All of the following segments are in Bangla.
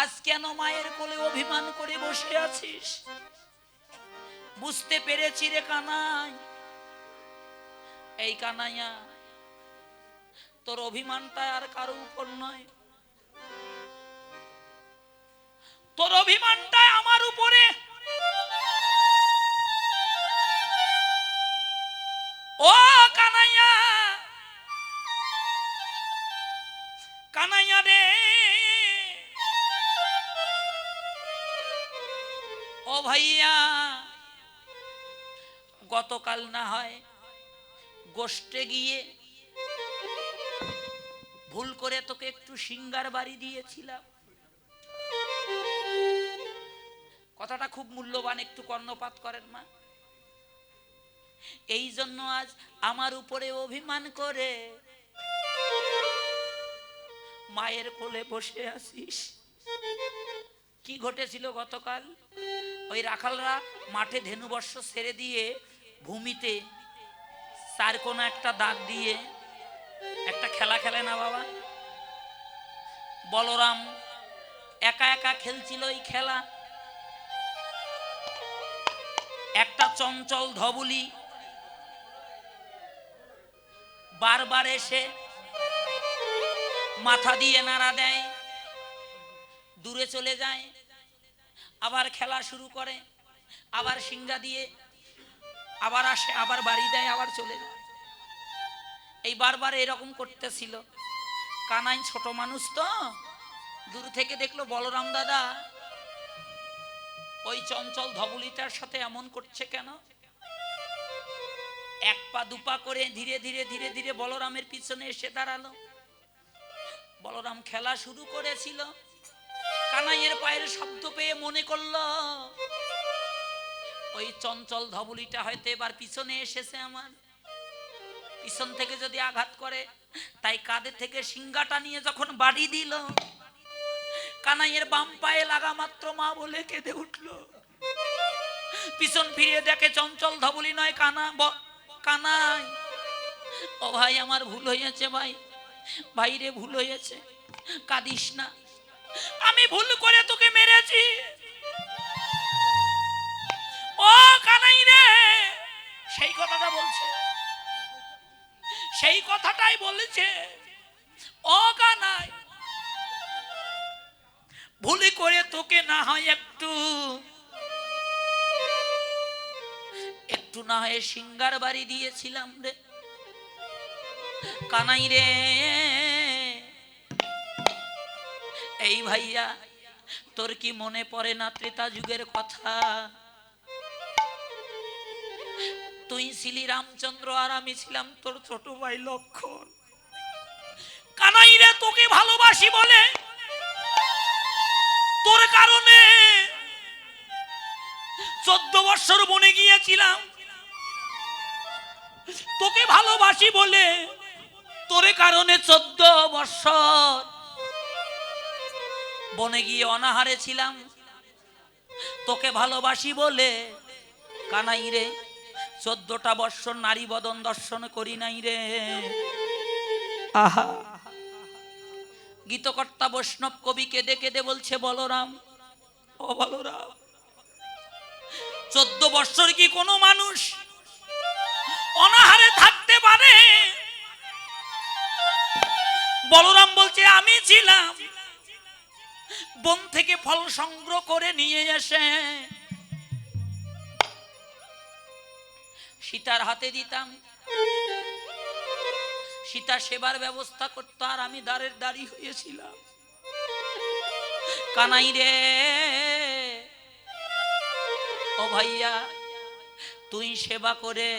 আজ কেন মায়ের কোলে অভিমান করে বসে আছিস? বুঝতে পেরেছি রে কানাই। এই কানাইয়া, তোর অভিমানটা আর কারও উপর নয়। তোর অভিমানটা আমার উপরে। ও ভাইয়া, গতকাল না হয় গোষ্ঠে গিয়ে ভুল করে তোকে একটু সিঙ্গার বাড়ি দিয়েছিলাম। কথাটা খুব মূল্যবান, একটু কর্ণপাত করেন মা। এই জন্য আজ আমার উপরে অভিমান করে মায়ের কোলে বসে আছিস। কি ঘটেছিল গতকাল? ওই রাখালরা মাঠে ধেনুবর্ষ ছেড়ে দিয়ে ভূমিতে চার কোনো একটা দাগ দিয়ে একটা খেলা খেলে না বাবা? বলরাম একা একা খেলছিল এই খেলা। একটা চঞ্চল ধবলি বারবার এসে মাথা দিয়ে নাড়া দেয়, দূরে চলে যায়। আবার খেলা শুরু করে, আবার সিঙ্গা দিয়ে, আবার আসে, আবার বাড়ি দেয়, আবার চলে যায়। এই বারবার এরকম করতেছিল। কানাই ছোট মানুষ তো, দূর থেকে দেখল বলরাম দাদা, ওই চঞ্চল ধবলিটার সাথে এমন করছে কেন? এক পা দুপা করে ধীরে ধীরে ধীরে ধীরে বলরামের পিছনে এসে দাঁড়াল। বলরাম খেলা শুরু করেছিল। কানাইয়ের পায়ের শব্দ পেয়ে মনে করল, ওই চঞ্চল ধবলিটা হয়তো এবার পিছনে এসেছে আমার। পিছন থেকে যদি আঘাত করে, তাই কাঁধে থেকে সিঙ্গাটা নিয়ে যখন বাড়ি দিল, কানাইয়ের বাম পায়ে লাগা মাত্র মা বলে কেঁদে উঠল। পিছন ফিরিয়ে দেখে চঞ্চল ধবলি নয়, কানা কানাই। ও ভাই, আমার ভুল হয়েছে ভাই। ভাই রে ভুল হয়েছে। কাঁদিস না। আমি ভুল করে তোকে মেরেছি। ও কানাই রে, সেই কথাটা বলছে। সেই কথাটাই বলেছে, ও কানাই, ভুলি করে তোকে না হয় একটু একটু না হয় সিঙ্গার বাড়ি দিয়েছিলাম রে। কানাই রে এই ভাইয়া, তোর কি মনে পড়ে না ত্রেতা যুগের কথা? তুই ছিলি রামচন্দ্র আর আমি ছিলাম তোর ছোট ভাই লক্ষণ। কানাই রে, তোকে ভালোবাসি বলে? তোর কারণে চোদ্দ বৎসর বনে গিয়েছিলাম। তোকে ভালোবাসি বলে? তোর কারণে চোদ্দ বৎসর বনে গিয়ে অনাহারে ছিলাম। তোকে ভালোবাসি বলে কানাই রে, চোদ্দটা বৎসর নারী বদন দর্শন করি নাই রে। আহা! গীতকর্তা বৈষ্ণব কবি কেঁদে কেঁদে বলছে, বলরাম, ও বলরাম, চোদ্দ বৎসর কি কোনো মানুষ অনাহারে থাকতে পারে? বলরাম বলছে, আমি ছিলাম বন থেকে ফল সংগ্রহ করে নিয়ে এসে সীতার হাতে দিতাম। সীতা সেবার ব্যবস্থা করতো আর আমি দাঁড়ের দাঁড়ি হয়েছিলাম কানাই রে, ও ভাইয়া, তুই সেবা করে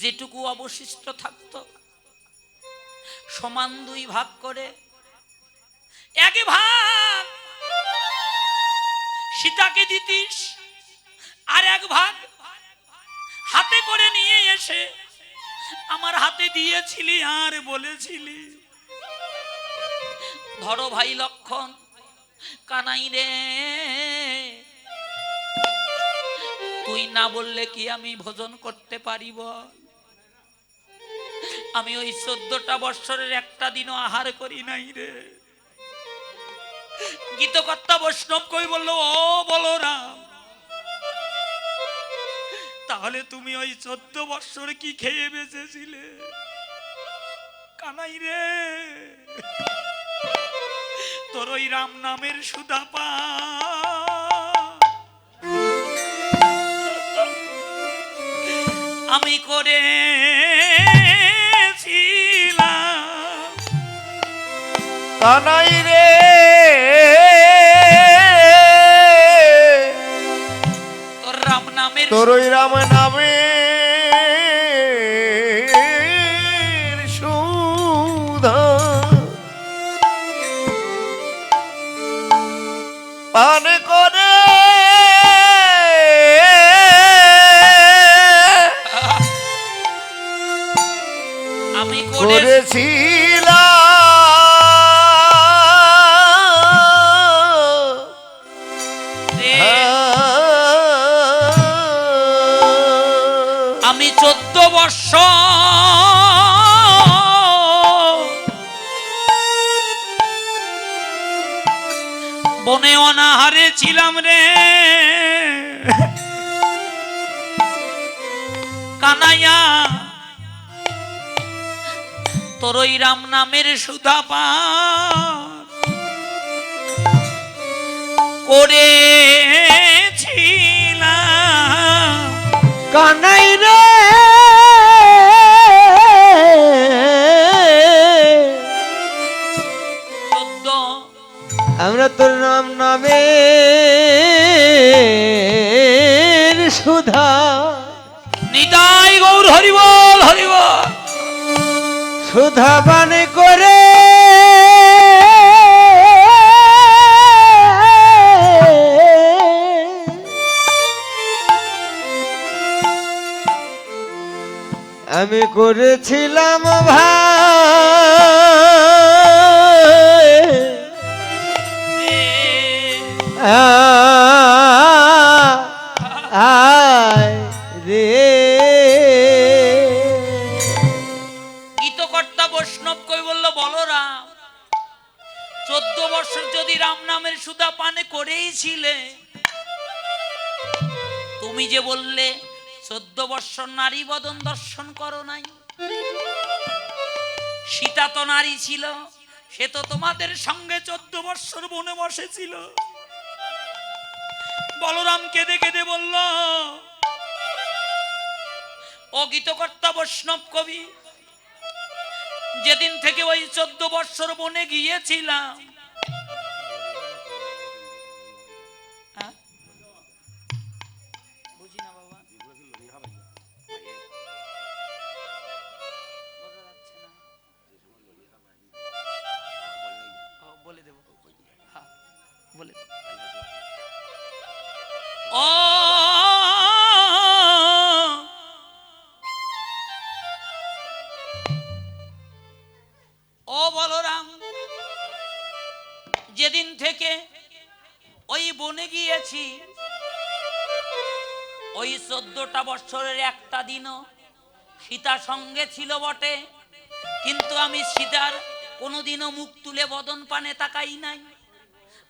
যেটুকু অবশিষ্ট থাকতো, সমান দুই ভাগ করে এক ভাগ। সীতাকে দিতিস, আর এক ভাগ হাতে করে নিয়ে এসে আমার হাতে দিয়েছিলি আর বলেছিলি। ধরো ভাই লক্ষণ, কানাই রে। তুই না বললে কি আমি ভোজন করতে পারিব? আমি ওই চোদ্দটা বৎসরের একটা দিনও আহার করি নাই রে। গীতকর্তা বৈষ্ণব কই বলল, ও বলো রাম তাহলে তুমি ওই চোদ্দ বৎসর কি খেয়ে বেঁচেছিলে? কানাই রে, তোর ওই রাম নামের সুধা পা, আমি করেছিলাম। কানাই রে তোর রাম নামে তোর ওই রাম নামের সুধা করেছিলাম। কানাই রে। আমরা তোর নাম নামে সুধা হরিবল হরিবল সুধা বানে করে আমি করেছিলাম ভাই চোদ্দ বৎসর নারী বদন দর্শন করো নাই। সীতা তো নারী ছিল, সে তো তোমাদের সঙ্গে চোদ্দ বৎসর বনে বসেছিল। বলরাম কেঁদে কেঁদে বলল, ও গীতকর্তা বৈষ্ণব কবি, যেদিন থেকে ওই চোদ্দ বৎসর বনে গিয়েছিলাম বনে গিয়েছি। ওই চোদ্দটা বৎসরের একটা দিনও সীতা সঙ্গে ছিল বটে। কিন্তু আমি সীতার কোনোদিনও মুখ তুলে বদন পানে তাকাই নাই।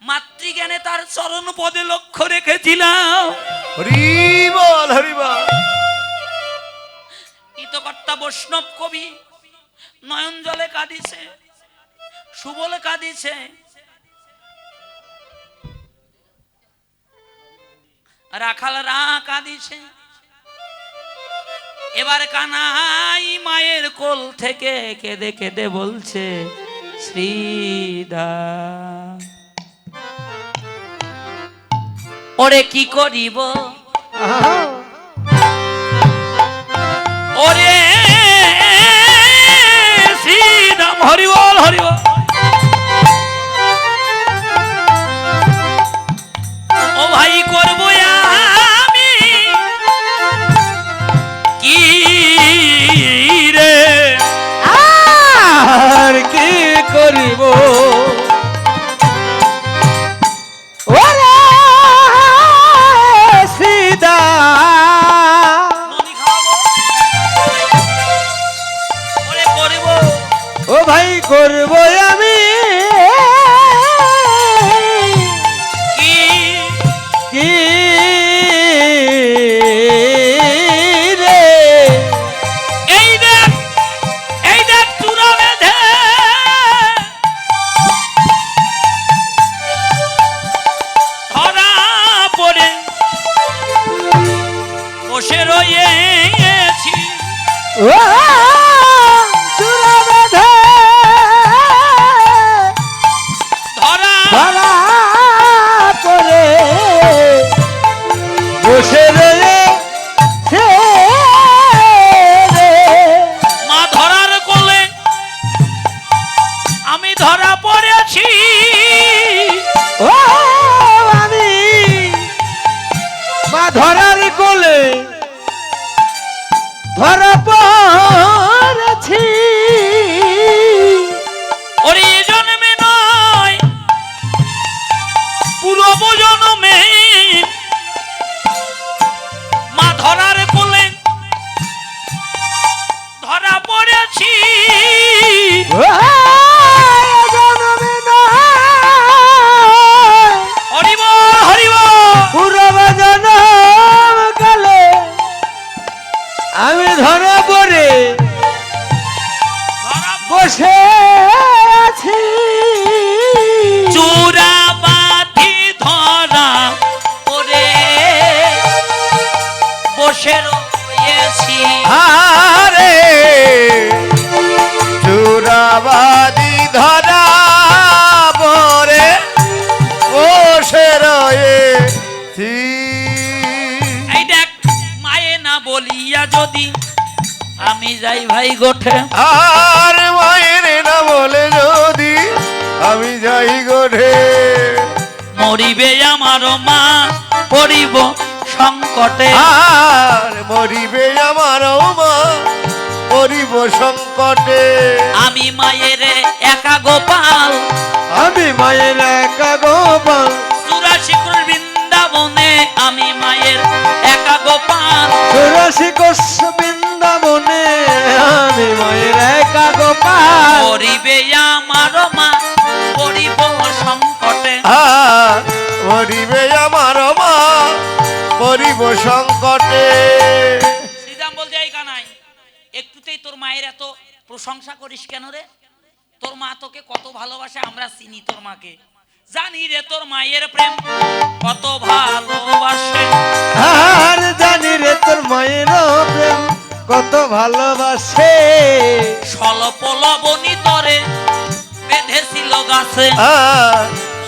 মাতৃজ্ঞানে তার চরণ পদে লক্ষ্য রেখেছিলাম। হরি বৈষ্ণব কবি নয়ন জলে কাঁদিছে সুবলে কাঁদিছে রাখাল রা কাঁদিছে এবার কানাই মায়ের কোল থেকে কেঁদে কেঁদে বলছে শ্রীদা ওরে কি করিব? পড়েছি ও আমি মা ধরার কোলে ধরা পড়েছি। ওরে জন্মে নয় পূর্ব জন্মে মা ধরার কোলে ধরা পড়েছি। চুরাবাদি ধরা পরে বসে রয়েছি। এই দেখ মায়ে না বলিয়া যদি আমি যাই ভাই গোঠে। আর মায়ের না বলে যদি আমি যাই গোঠে। মরিবে আমার মা পড়িব সংকটে। আর মরিবে আমার মা মরিব সংকটে। আমি মায়ের একা গোপাল। আমি মায়ের একা গোপাল। চুরাশিকুর বৃন্দাবনে আমি মায়ের একা গোপাল। সুরসি প্রশংসা করিস কেন রে? তোর মা তোকে কত ভালোবাসে আমরা চিনি তোর মাকে। জানি রে তোর মায়ের প্রেম কত ভালোবাসে। আর জানি রে তোর মায়ের প্রেম কত ভালোবাসে। স্বল্প লবণী তরে বেঁধেছিল গাছে।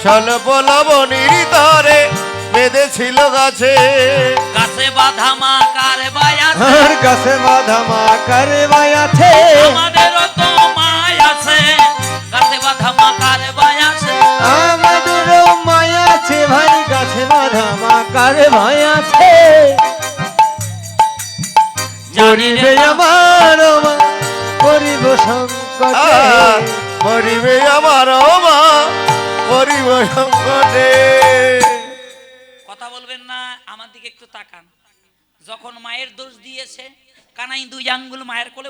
স্বল্প লবণীর তরে বেঁধেছিল গাছে। গাছে বাধা মা কার বায়াছে আর কাছে বাধা মা কারে আছে? আমাদেরও তো মায় আছে। গাছে বাধা মা কার বায়াছে আমাদেরও মায়া আছে ভাই। গাছে বাধা মা কারে ভাই আছে? জানি রে মরিবে আমার মা করিব সংকটে। মরিবে আমার মা মরিব সংকটে। দিকে একটু তাকান। যখন মায়ের দোষ দিয়েছে কানাই দুই আঙ্গুল মায়ের কোলে